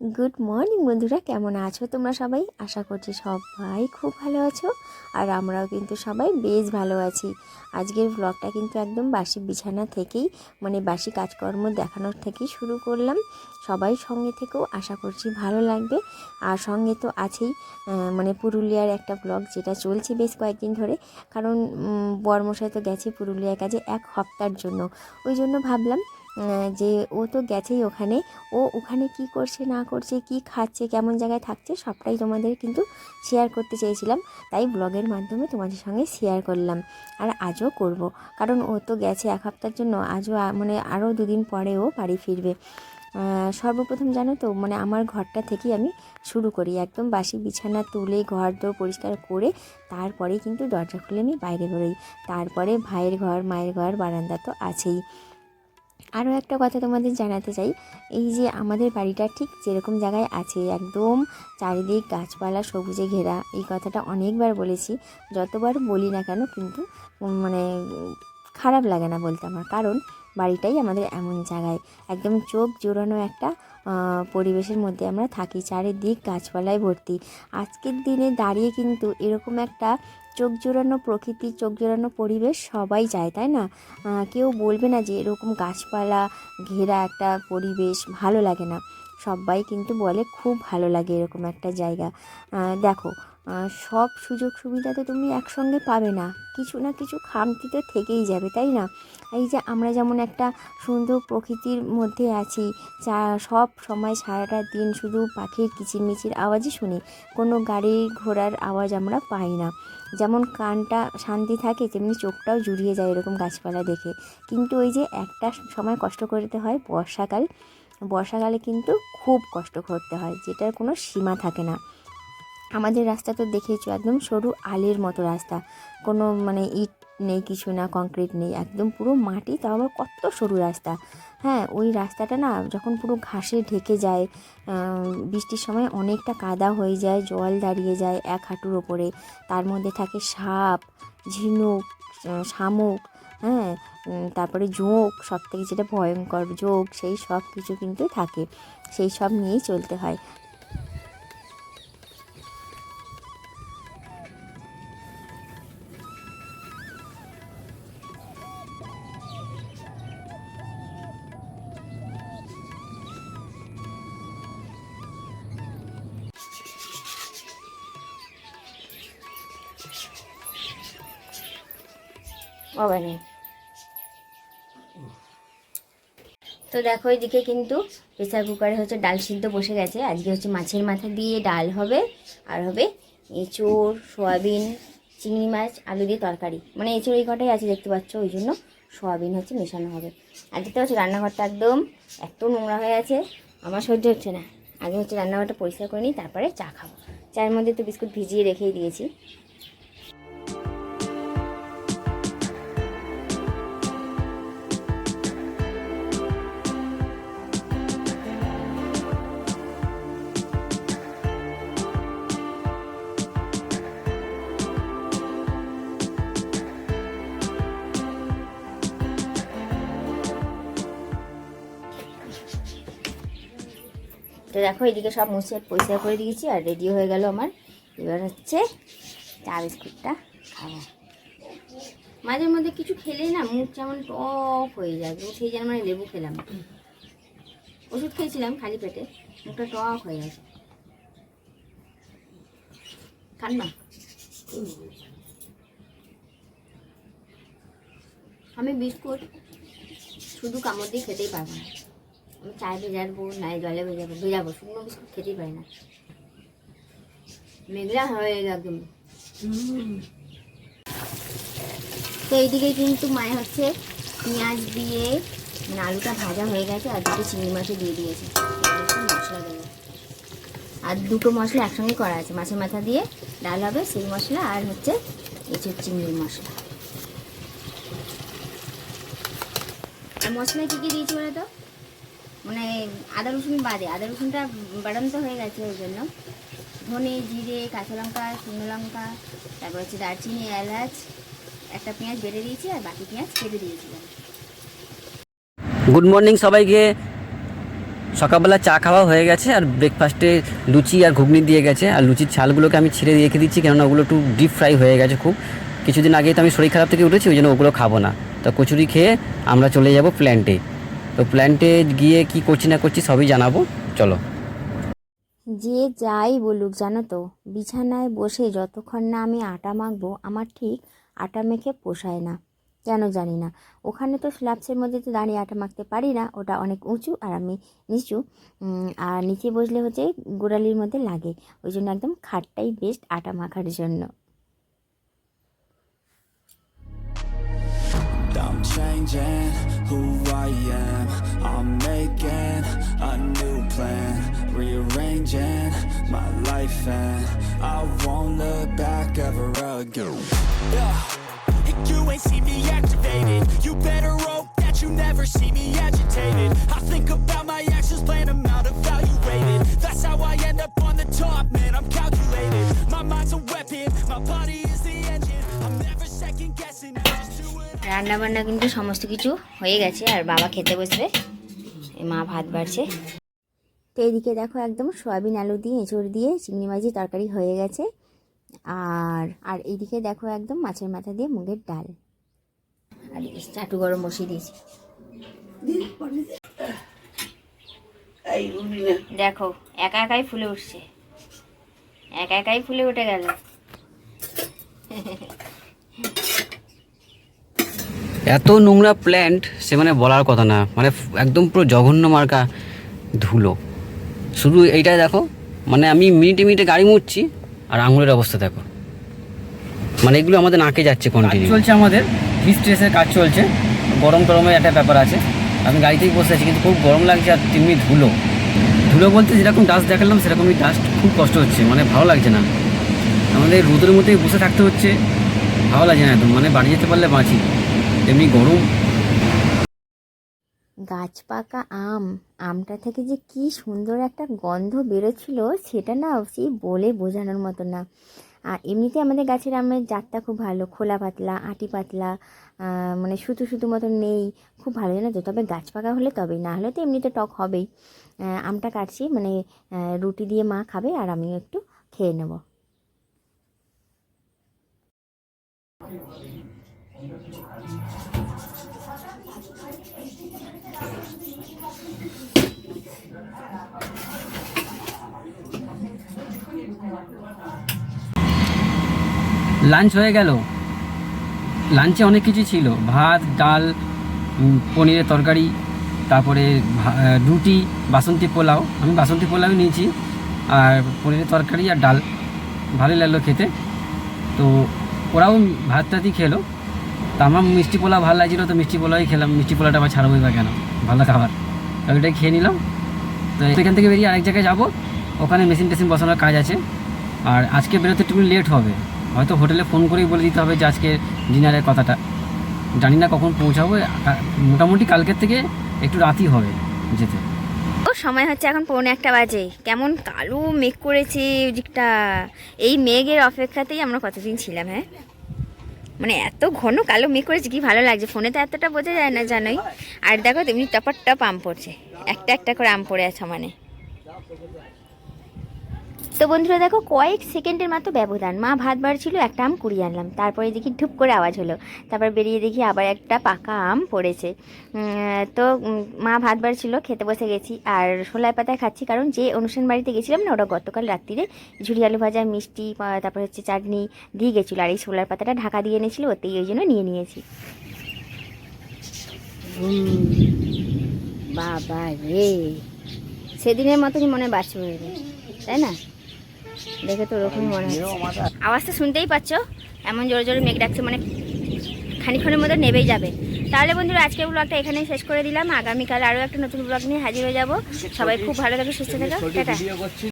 Good morning বন্ধুরা। কেমন আছো তোমরা সবাই? আশা করছি সবাই খুব ভালো আছো আর আমরাও কিন্তু সবাই বেশ ভালো আছি। আজকের ব্লগটা কিন্তু একদম বাসি বিছানা থেকেই মানে বাসি কাজকর্ম দেখানোর থেকেই শুরু করলাম। সবাই সঙ্গে থেকেও আশা করছি ভালো লাগবে। আর সঙ্গে তো আছেই মানে পুরুলিয়ার একটা ব্লগ যেটা চলছে বেশ কয়েকদিন ধরে। কারণ উম, বর্মশাই তো গেছে পুরুলিয়ার কাছে এক হপ্তার জন্য। ওই জন্য ভাবলাম যে ও তো গেছেই ওখানে। ও ওখানে কি করছে, না করছে, কি খাচ্ছে, কেমন জায়গায় থাকছে, সবটাই তোমাদের কিন্তু শেয়ার করতে চেয়েছিলাম। তাই ব্লগের মাধ্যমে তোমাদের সঙ্গে শেয়ার করলাম। আর আজও করব, কারণ ও তো গেছে এক সপ্তাহের জন্য। আজও মানে আরও দুদিন পরে ও বাড়ি ফিরবে। সর্বপ্রথম জানো তো মানে আমার ঘরটা থেকেই আমি শুরু করি। একদম বাসি বিছানা তুলে ঘর দোর পরিষ্কার করে তারপরেই কিন্তু দরজা খুলে আমি বাইরে বেরোই। তারপরে ভাইয়ের ঘর, মায়ের ঘর, বারান্দা তো আছেই। আরও একটা কথা তোমাদের জানাতে চাই। এই যে আমাদের বাড়িটা ঠিক যেরকম জায়গায় আছে, একদম চারিদিক গাছপালা সবুজে ঘেরা, এই কথাটা অনেকবার বলেছি। যতবার বলি না কেন কিন্তু মানে খারাপ লাগে না বলতে আমার। কারণ বাড়িটাই আমাদের এমন জায়গায়। একদম চোখ জোড়ানো একটা পরিবেশের মধ্যে আমরা থাকি, চারিদিক গাছপালায় ভর্তি। আজকের দিনে দাঁড়িয়ে কিন্তু এরকম একটা চোখ জোড়ানো প্রকৃতি, চোখ জোড়ানো পরিবেশ সবাই যায় তাই না? কেউ বলবে না যে এরকম গাছপালা ঘেরা একটা পরিবেশ ভালো লাগে না। সবাই কিন্তু বলে, খুব ভালো লাগে এরকম একটা জায়গা। দেখো সব সুযোগ সুবিধা তো তুমি একসঙ্গে পাবে না। কিছু না কিছু খামতি তো থেকেই যাবে, তাই না? এই যে আমরা যেমন একটা সুন্দর প্রকৃতির মধ্যে আছি যা সব সময় সারাটা দিন শুধু পাখির কিচিরমিচির আওয়াজই শুনি, কোনো গাড়ি ঘোড়ার আওয়াজ আমরা পাই না। যেমন কানটা শান্তি থাকে, তেমনি চোখটাও জুড়িয়ে যায় এরকম গাছপালা দেখে। কিন্তু ওই যে একটা সময় কষ্ট করতে হয় বর্ষাকাল বর্ষাকালে কিন্তু খুব কষ্ট করতে হয়, যেটার কোনো সীমা থাকে না। আমাদের রাস্তা তো দেখেইছো, একদম সরু আলের মতো রাস্তা। কোনো মানে ইট নেই, কিছু না, কংক্রিট নেই, একদম পুরো মাটি, তাও আবার কত সরু রাস্তা। হ্যাঁ ওই রাস্তাটা না, যখন পুরো ঘাসে ঢেকে যায় বৃষ্টির সময় অনেকটা কাদা হয়ে যায়, জল দাঁড়িয়ে যায় এক হাঁটুর ওপরে। তার মধ্যে থাকে সাপ, ঝিনুক শামুক হ্যাঁ তারপরে জোঁক সব থেকে যেটা ভয়ঙ্কর জোঁক সেই সব কিছু কিন্তু থাকে। সেই সব নিয়েই চলতে হয়। বাবা তো দেখো এদিকে কিন্তু প্রেসার কুকারে হচ্ছে ডাল সিদ্ধ বসে গেছে। আজকে হচ্ছে মাছের মাথা দিয়ে ডাল হবে। আর হবে এঁচোড়, সোয়াবিন, চিংড়ি মাছ, আলু দিয়ে তরকারি। মানে এঁচোড় এই কটাই আছে দেখতে পাচ্ছ, ওই জন্য সোয়াবিন হচ্ছে মেশানো হবে। আর দেখতে পাচ্ছ রান্নাঘরটা একদম এত নোংরা হয়ে আছে, আমার সহ্য হচ্ছে না। আগে হচ্ছে রান্নাঘরটা পরিষ্কার করে নিই, তারপরে চা খাব। চায়ের মধ্যে তো বিস্কুট ভিজিয়ে রেখেই দিয়েছি। তো দেখো, এদিকে সব মুছে পরিষ্কার করে দিয়েছি আর রেডি হয়ে গেল আমার। এবার হচ্ছে চা বিস্কুটটা খাব। মাঝে মধ্যে কিছু খেলেই না মুখ যেমন টক হয়ে যায় উঠেই যেন মানে লেবু খেলাম। ওষুধ খেয়েছিলাম খালি পেটে, মুখটা টক হয়ে গেছে। খান না। আমি বিস্কুট শুধু কামড় দিয়ে খেতেই পারব না। আমি চায় ভেজাবো নাই জলে ভেজাবো ভেজাবো শুকনো বিস্কুট খেতেই পারি না। মেঘলা হয়ে গেল একদম। তো এইদিকে কিন্তু মায়ে হচ্ছে পেঁয়াজ দিয়ে মানে আলুটা ভাজা হয়ে গেছে আর দুটো চিংড়ি মাছও দিয়ে দিয়েছে। মশলা দেবো। আর দুটো মশলা একসঙ্গে করা আছে। মাছের মাথা দিয়ে ডাল হবে সেই মশলা আর হচ্ছে এঁচুর চিংড়ির মশলা। আর মশলায় কী কী দিয়েছি বলে তো? মানে আদা রসুন বাদে, আদা রসুনটা বাড়ানো তো হয়ে গেছে ওই জন্য। ধনে, জিরে, কাঁচা লঙ্কা, শুকনো লঙ্কা, তারপর হচ্ছে দারচিনি, এলাচ, একটা পেঁয়াজ বেটে দিয়েছি আর বাকি পেঁয়াজ কেটে দিয়েছিলাম গুড মর্নিং সবাইকে। সকালবেলা চা খাওয়া হয়ে গেছে আর ব্রেকফাস্টে লুচি আর ঘুগনি দিয়ে গেছে। আর লুচির ছালগুলোকে আমি ছিঁড়ে রেখে দিচ্ছি কেননা ওগুলো একটু ডিপ ফ্রাই হয়ে গেছে খুব। কিছুদিন আগেই তো আমি শরীর খারাপ থেকে উঠেছি, ওই জন্য ওগুলো খাব না। তো কচুরি খেয়ে আমরা চলে যাব প্ল্যান্টে তো প্ল্যান্টে গিয়ে কি করছি না করছি সবই জানাব। চলো। যে যাই বলুক, জানো তো, বিছানায় বসে যতক্ষণ না আমি আটা মাখবো, আমার ঠিক আটা মেখে পোষায় না। কেন জানি না। ওখানে তো স্ল্যাবসের মধ্যে তো দাঁড়িয়ে আটা মাখতে পারি না, ওটা অনেক উঁচু আর আমি নিচু। আর নিচে বসলে হচ্ছে গোড়ালির মধ্যে লাগে। ওই জন্য একদম খাটটাই বেস্ট আটা মাখার জন্য। Changing who I am. I'm making a new plan, rearranging my life, and I won't look back ever again. Yeah. You ain't see me activated. You better hope that you never see me agitated. রান্না বান্না কিন্তু সমস্ত কিছু হয়ে গেছে, আর বাবা খেতে বসবে মা ভাত বাড়ছে। তো এদিকে দেখো একদম সয়াবিন আলু দিয়ে এঁচড় দিয়ে চিংড়ি মাছের তরকারি হয়ে গেছে। আর আর এইদিকে দেখো একদম মাছের মাথা দিয়ে মুগের ডাল। আর চাটু গরম বসিয়ে দিয়েছি। দেখো, একা একাই ফুলে উঠছে। একা একাই ফুলে উঠে গেল। এত নোংরা প্ল্যান্ট সে মানে বলার কথা না। মানে একদম পুরো জঘন্য মার্কা ধুলো। শুধু এইটা দেখো মানে আমি মিনিটে মিনিটে গাড়ি মুড়ছি আর আঙুলের অবস্থা দেখো। মানে এগুলো আমাদের নাকে যাচ্ছে কন্টিনিউ চলছে আমাদের হিট স্ট্রেসের কাজ চলছে। গরম গরমের একটা ব্যাপার আছে। আমি গাড়িতেই বসে আছি কিন্তু খুব গরম লাগছে আর তেমনি ধুলো। ধুলো বলতে যেরকম ডাস্ট দেখালাম সেরকমই ডাস্ট খুব কষ্ট হচ্ছে মানে ভালো লাগছে না। আমাদের রোদের মধ্যেই বসে থাকতে হচ্ছে ভালো লাগছে না একদম। মানে বাড়ি যেতে পারলে বাঁচি। এমনি গরম। গাছ পাকা আম, আমটা থেকে যে কি সুন্দর একটা গন্ধ বেরোচ্ছিল, সেটা না সেই বলে বোঝানোর মতো না। আর এমনিতে আমাদের গাছের আমের জাতটা খুব ভালো, খোলা পাতলা, আটি পাতলা মানে শুধু শুধু মতো নেই, খুব ভালো জানো তো? তবে গাছ পাকা হলে তবেই, না হলে তো এমনিতে টক হবেই। আমটা কাটছি মানে রুটি দিয়ে মা খাবে, আর আমিও একটু খেয়ে নেব। লাঞ্চ হয়ে গেল। লাঞ্চে অনেক কিছু ছিল। ভাত, ডাল পনিরের তরকারি, তারপরে রুটি, বাসন্তী পোলাও। আমি বাসন্তী পোলাও নিয়েছি, আর পনিরের তরকারি আর ডাল। ভালোই লাগল খেতে। তো ওরাও ভাত টাতই খেলো। তা আমার মিষ্টি পোলা ভালো লাগছিল, তো মিষ্টি পোলাই খেলাম। মিষ্টি পোলাটা আবার ছাড়বোই বা কেন? ভালো খাবার। ওইটাই খেয়ে নিলাম। তো এখান থেকে বেরিয়ে আরেক জায়গায় যাব। ওখানে মেশিন টেশিন বসানোর কাজ আছে। আর আজকে বেরোতে একটু লেট হবে। হয়তো হোটেলে ফোন করেই বলে দিতে হবে যে আজকে ডিনারের কথাটা। জানি না কখন পৌঁছাবো। মোটামুটি কালকের থেকে একটু রাতই হবে যেতে। ও, সময় হচ্ছে এখন পৌনে একটা বাজে। কেমন কালো মেঘ করেছে, ওই দিকটা। এই মেঘের অপেক্ষাতেই আমরা কতদিন ছিলাম হ্যাঁ? মানে এত ঘন কালো মেঘ করেছে, কি ভালো লাগছে। ফোনে তো এতটা বোঝা যায় না জানোই। আর দেখো, তেমনি টপার টপ আম পড়ছে। একটা একটা করে আম পড়ে আছে মানে। তো বন্ধুরা দেখো, কয়েক সেকেন্ডের মাত্র ব্যবধান। মা ভাত বাড়ছিল, একটা আম কুড়িয়ে আনলাম। তারপরে দেখি ঢুপ করে আওয়াজ হলো। তারপর বেরিয়ে দেখি আবার একটা পাকা আম পড়েছে। তো মা ভাত বাড়ছিল, খেতে বসে গেছি। আর ছোলায় পাতায় খাচ্ছি কারণ যে অনুষ্ঠান বাড়িতে গেছিলাম না ওটা গতকাল রাত্রিরে ঝুড়ি আলু ভাজা, মিষ্টি তারপর হচ্ছে চাটনি দিয়ে গেছিল। আর এই ছোলার পাতাটা ঢাকা দিয়ে এনেছিল, ওতেই ওই জন্য নিয়ে নিয়েছি। বাবা রে। সেদিনের মতনই মনে বাড়ছে তাই না? দেখে তো ওরকমই মনে হচ্ছে। আওয়াজটা শুনতেই পাচ্ছ, এমন জোরে জোরে মেঘ ডাকছে মানে খানিক্ষণের মধ্যে নেবেই যাবে। তাহলে বন্ধুরা, আজকের ব্লগটা এখানেই শেষ করে দিলাম। আগামীকাল আরও একটা নতুন ব্লগ নিয়ে হাজির হয়ে যাব। সবাই খুব ভালো থাকে, সুস্থ থাকো।